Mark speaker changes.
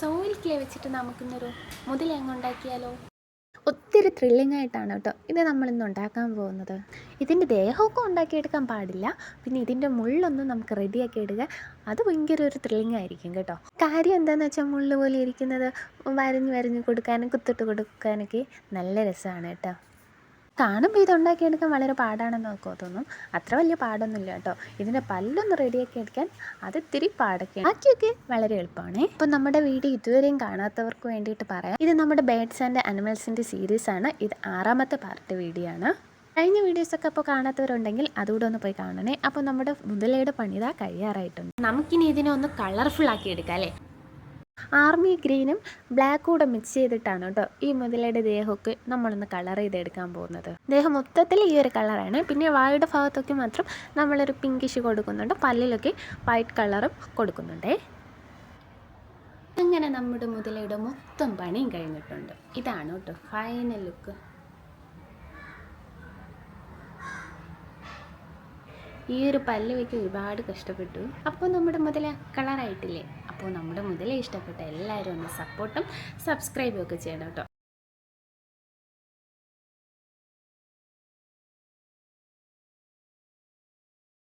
Speaker 1: Soil clay വെച്ചിട്ട് നമുക്കിന്നൊരു മുതൽ അങ്ങ് ഉണ്ടാക്കിയാലോ?
Speaker 2: ഒത്തിരി ത്രില്ലിംഗ് ആയിട്ടാണ് കേട്ടോ ഇത് നമ്മളിന്ന് ഉണ്ടാക്കാൻ പോകുന്നത്. ഇതിന്റെ ദേഹമൊക്കെ ഉണ്ടാക്കിയെടുക്കാൻ പാടില്ല. പിന്നെ ഇതിന്റെ മുള്ളൊന്നും നമുക്ക് റെഡിയാക്കി ഇടുക അത് ഭയങ്കര ഒരു ത്രില്ലിംഗ് ആയിരിക്കും കേട്ടോ. കാര്യം എന്താണെന്ന് വെച്ചാൽ മുള്ള് പോലെ ഇരിക്കുന്നത് വരഞ്ഞ് വരഞ്ഞ് കൊടുക്കാനും കുത്തിട്ട് കൊടുക്കാനൊക്കെ നല്ല രസമാണ് കേട്ടോ. കാണുമ്പോൾ ഇത് ഉണ്ടാക്കിയെടുക്കാൻ വളരെ പാടാണെന്ന് തോന്നും. അത്ര വലിയ പാടൊന്നുമില്ല കേട്ടോ. ഇതിന്റെ പല്ലൊന്ന് റെഡിയാക്കി എടുക്കാൻ അത് ഇത്തിരി പാടൊക്കെ ബാക്കിയൊക്കെ വളരെ എളുപ്പമാണ്. ഇപ്പം നമ്മുടെ വീഡിയോ ഇതുവരെയും കാണാത്തവർക്ക് വേണ്ടിയിട്ട് പറയാം. ഇത് നമ്മുടെ ബേഡ്സ് ആൻഡ് അനിമൽസിന്റെ സീരീസാണ് ഇത് ആറാമത്തെ പാർട്ട് വീഡിയോ ആണ്. കഴിഞ്ഞ വീഡിയോസൊക്കെ അപ്പോൾ കാണാത്തവരുണ്ടെങ്കിൽ അതുകൂടെ ഒന്ന് പോയി കാണണേ. അപ്പോൾ നമ്മുടെ മുതലയുടെ പണിതാ കഴിയാറായിട്ടുണ്ട്.
Speaker 1: നമുക്കിനി ഇതിനെ ഒന്ന് കളർഫുൾ ആക്കി എടുക്കാം അല്ലേ?
Speaker 2: ആർമി ഗ്രീനും ബ്ലാക്കും കൂടെ മിക്സ് ചെയ്തിട്ടാണ് കേട്ടോ ഈ മുതലയുടെ ദേഹമൊക്കെ നമ്മളൊന്ന് കളർ ചെയ്തെടുക്കാൻ പോകുന്നത്. ദേഹം മൊത്തത്തിൽ ഈ ഒരു കളറാണ്. പിന്നെ വായുടെ ഭാഗത്തൊക്കെ മാത്രം നമ്മളൊരു പിങ്കിഷ് കൊടുക്കുന്നുണ്ട്. പല്ലിലൊക്കെ വൈറ്റ് കളറും കൊടുക്കുന്നുണ്ടേ.
Speaker 1: അങ്ങനെ നമ്മുടെ മുതലയുടെ മൊത്തം പണിയും കഴിഞ്ഞിട്ടുണ്ട്. ഇതാണ് കേട്ടോ ഫൈനൽ ലുക്ക് ഈ ഒരു പല്ല് വയ്ക്ക് ഒരുപാട് കഷ്ടപ്പെട്ടു. അപ്പോൾ നമ്മുടെ മുതല കളറായിട്ടില്ലേ? അപ്പോൾ നമ്മുടെ മുതലേ ഇഷ്ടപ്പെട്ട എല്ലാവരും ഒന്ന് സപ്പോർട്ടും സബ്സ്ക്രൈബും ഒക്കെ ചെയ്യണം കേട്ടോ.